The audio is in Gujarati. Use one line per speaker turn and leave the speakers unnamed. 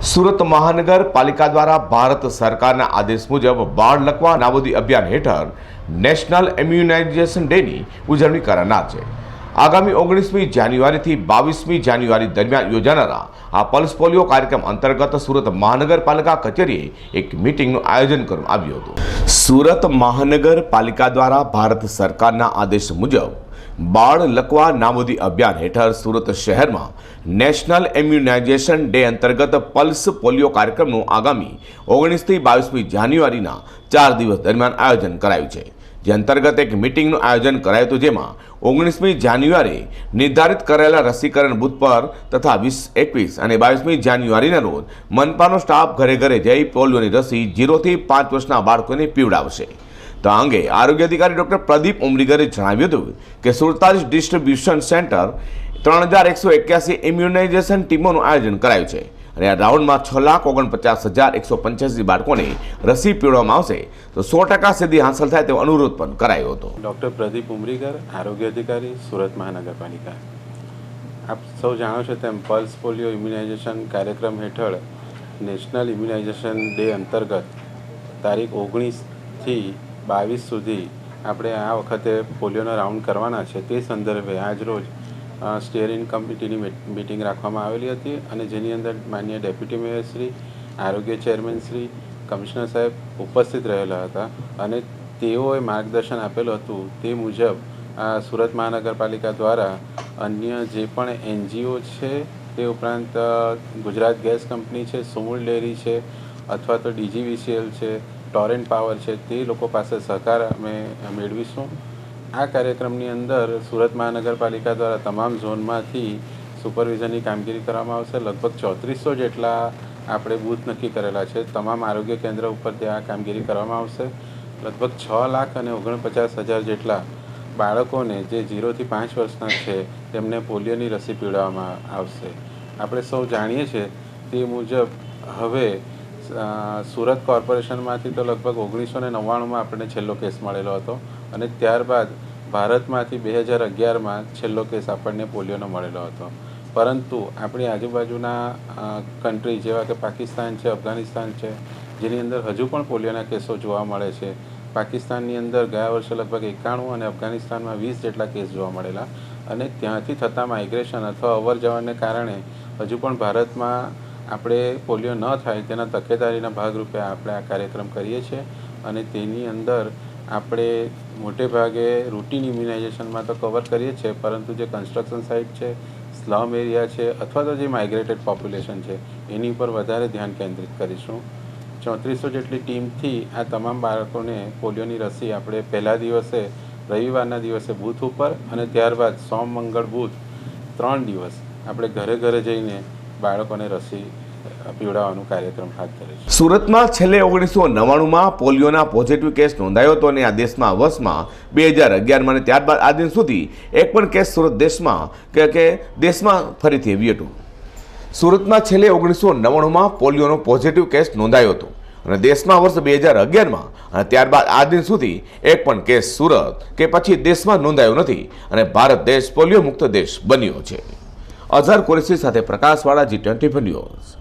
સુરત મહાનગરપાલિકા દ્વારા ભારત સરકારના આદેશ મુજબ બાળ લકવા નાબૂદી અભિયાન હેઠળ નેશનલ ઇમ્યુનાઇઝેશન ડેની ઉજવણી કરનાર છે. આગામી ઓગણીસમી જાન્યુઆરીથી બાવીસમી જાન્યુઆરી દરમિયાન યોજાનારા આ પલ્સ પોલિયો કાર્યક્રમ અંતર્ગત સુરત મહાનગરપાલિકા કચેરીએ એક મિટિંગનું આયોજન કરવામાં આવ્યું હતું. સુરત મહાનગરપાલિકા દ્વારા ભારત સરકારના આદેશ મુજબ બાળ લકવા નાબૂદી અભિયાન હેઠળ સુરત શહેરમાં નેશનલ ઇમ્યુનાઇઝેશન ડે અંતર્ગત પલ્સ પોલિયો કાર્યક્રમનું આગામી ઓગણીસથી બાવીસમી જાન્યુઆરીના ચાર દિવસ દરમિયાન આયોજન કરાયું છે. જે અંતર્ગત એક મિટિંગનું આયોજન કરાયું હતું જેમાં ઓગણીસમી જાન્યુઆરી નિર્ધારિત કરેલા રસીકરણ બૂથ પર તથા વીસ, એકવીસ અને બાવીસમી જાન્યુઆરીના રોજ મનપાનો સ્ટાફ ઘરે ઘરે જઈ પોલિયોની રસી જીરોથી પાંચ વર્ષના બાળકોને પીવડાવશે. તો અંગે આરોગ્ય અધિકારી ડૉક્ટર પ્રદીપ ઉમરીગરે જણાવ્યું હતું કે સુડતાલીસ ડિસ્ટ્રીબ્યુશન સેન્ટર ત્રણ હજાર એકસો એક્યાસી ઇમ્યુનાઇઝેશન ટીમોનું આયોજન કરાયું છે. અને આ રાઉન્ડમાં છ લાખ ઓગણપચાસ હજાર એકસો પંચ્યાસી બાળકોને રસી પીવડાવવામાં આવશે. તો સો ટકા સિદ્ધિ હાંસલ થાય તેવો અનુરોધ પણ કરાયો હતો.
ડૉક્ટર પ્રદીપ ઉમરીગર, આરોગ્ય અધિકારી, સુરત મહાનગરપાલિકા. આપ સૌ જાણો છો તેમ પલ્સ પોલિયો ઇમ્યુનાઇઝેશન કાર્યક્રમ હેઠળ નેશનલ ઇમ્યુનાઇઝેશન ડે અંતર્ગત તારીખ ઓગણીસથી બાવીસ સુધી આપણે આ વખતે પોલિયોનો રાઉન્ડ કરવાના છે. તે સંદર્ભે આજ રોજ સ્ટેરિંગ કમિટીની મિટિંગ રાખવામાં આવેલી હતી અને જેની અંદર માન્ય ડેપ્યુટી મેયર આરોગ્ય ચેરમેન શ્રી, કમિશનર સાહેબ ઉપસ્થિત રહેલા હતા અને તેઓએ માર્ગદર્શન આપેલું હતું તે મુજબ આ સુરત મહાનગરપાલિકા દ્વારા અન્ય જે પણ એનજીઓ છે તે ઉપરાંત ગુજરાત ગેસ કંપની છે સુમૂળ ડેરી છે અથવા તો ડીજીવીસીએલ છે ટોરેન્ટ પાવર છે તે લોકો પાસે સહકાર અમે મેળવીશું. આ કાર્યક્રમની અંદર સુરત મહાનગરપાલિકા દ્વારા તમામ ઝોનમાંથી સુપરવિઝનની કામગીરી કરવામાં આવશે. લગભગ ચોત્રીસો જેટલા આપણે બૂથ નક્કી કરેલા છે. તમામ આરોગ્ય કેન્દ્ર ઉપર ત્યાં કામગીરી કરવામાં આવશે. લગભગ છ લાખ અને ઓગણપચાસ હજાર જેટલા બાળકોને જે ઝીરોથી પાંચ વર્ષના છે તેમને પોલિયોની રસી પીવડાવવામાં આવશે. આપણે સૌ જાણીએ છીએ તે મુજબ હવે સુરત કોર્પોરેશનમાંથી તો લગભગ ઓગણીસો ને નવ્વાણુંમાં આપણને છેલ્લો કેસ મળેલો હતો અને ત્યારબાદ ભારતમાંથી બે હજાર અગિયારમાં છેલ્લો કેસ આપણને પોલિયોનો મળેલો હતો. પરંતુ આપણી આજુબાજુના કન્ટ્રી જેવા કે પાકિસ્તાન છે, અફઘાનિસ્તાન છે, જેની અંદર હજુ પણ પોલિયોના કેસો જોવા મળે છે. પાકિસ્તાનની અંદર ગયા વર્ષે લગભગ એકાણું અને અફઘાનિસ્તાનમાં વીસ જેટલા કેસ જોવા મળેલા. અને ત્યાંથી થતા માઇગ્રેશન અથવા અવર જવરને કારણે હજુ પણ ભારતમાં આપણે પોલિયો ન થાય તેના તકેદારીના ભાગરૂપે આપણે આ કાર્યક્રમ કરીએ છીએ અને તેની અંદર આપણે મોટે ભાગે રૂટીન ઇમ્યુનાઇઝેશનમાં તો કવર કરીએ છીએ, પરંતુ જે કન્સ્ટ્રક્શન સાઇટ છે સ્લમ એરિયા છે અથવા તો જે માઇગ્રેટેડ પોપ્યુલેશન છે, એની ઉપર વધારે ધ્યાન કેન્દ્રિત કરીશું. ચોત્રીસો જેટલી ટીમથી આ તમામ બાળકોને પોલિયોની રસી આપણે પહેલા દિવસે, રવિવારના દિવસે બૂથ ઉપર અને ત્યારબાદ સોમ, મંગળ બૂથ ત્રણ દિવસ આપણે ઘરે ઘરે જઈને બાળકોને રસી પીવડાવવાનો કાર્યક્રમ હાથ ધરીશું
સુરતમાં છેલ્લે ઓગણીસો નવ્વાણુંમાં પોલિયોના પોઝિટિવ કેસ નોંધાયો હતો અને આ દેશમાં વર્ષમાં બે હજાર અગિયારમાં અને ત્યારબાદ આ દિન સુધી એક પણ કેસ સુરત દેશમાં કે કે દેશમાં ફરીથી આવ્યું હતું. સુરતમાં છેલ્લે ઓગણીસો નવ્વાણુંમાં પોલિયોનો પોઝિટિવ કેસ નોંધાયો હતો અને દેશમાં વર્ષ બે હજાર અગિયારમાં અને ત્યારબાદ આ દિન સુધી એક પણ કેસ સુરત કે પછી દેશમાં નોંધાયો નથી અને ભારત દેશ પોલિયો મુક્ત દેશ બન્યો છે. અઝહર કુરેશી સાથે પ્રકાશવાળા જી ટ્વેન્ટી ન્યૂઝ.